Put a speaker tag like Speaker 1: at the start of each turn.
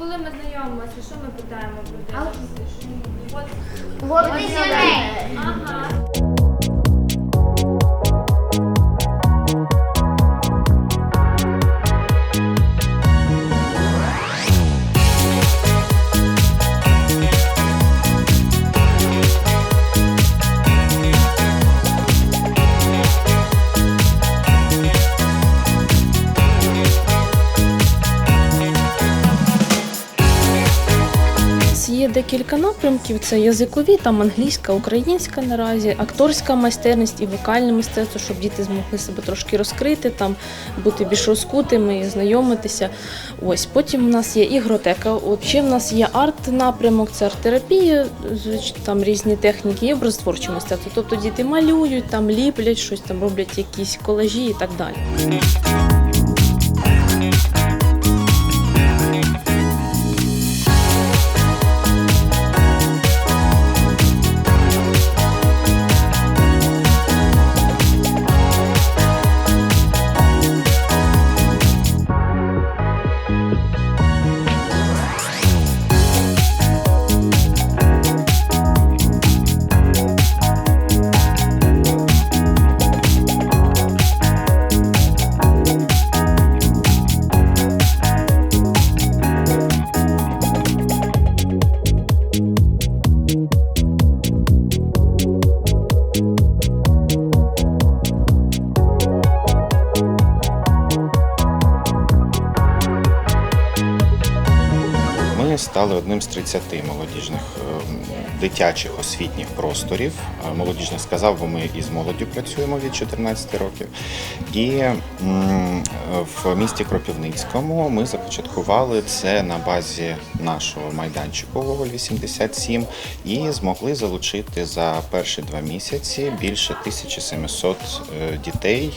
Speaker 1: коли ми знайомимося, що ми питаємо про те? От, ага.
Speaker 2: Декілька напрямків: це язикові, там англійська, українська наразі, акторська майстерність і вокальне мистецтво, щоб діти змогли себе трошки розкрити, там бути більш розкутими, знайомитися. Ось потім у нас є ігротека. От ще в нас є арт-напрямок, це арт-терапія, там різні техніки, і образотворче мистецтво. Тобто діти малюють, там ліплять щось, там роблять якісь колажі і так далі.
Speaker 3: Стали одним з 30 молодіжних е, дитячих освітніх просторів. Е, Молодіжних сказав, бо ми із молоддю працюємо від 14 років. І в місті Кропивницькому ми започаткували це на базі нашого майданчику Гоголь 87 і змогли залучити за перші два місяці більше 1700 е, дітей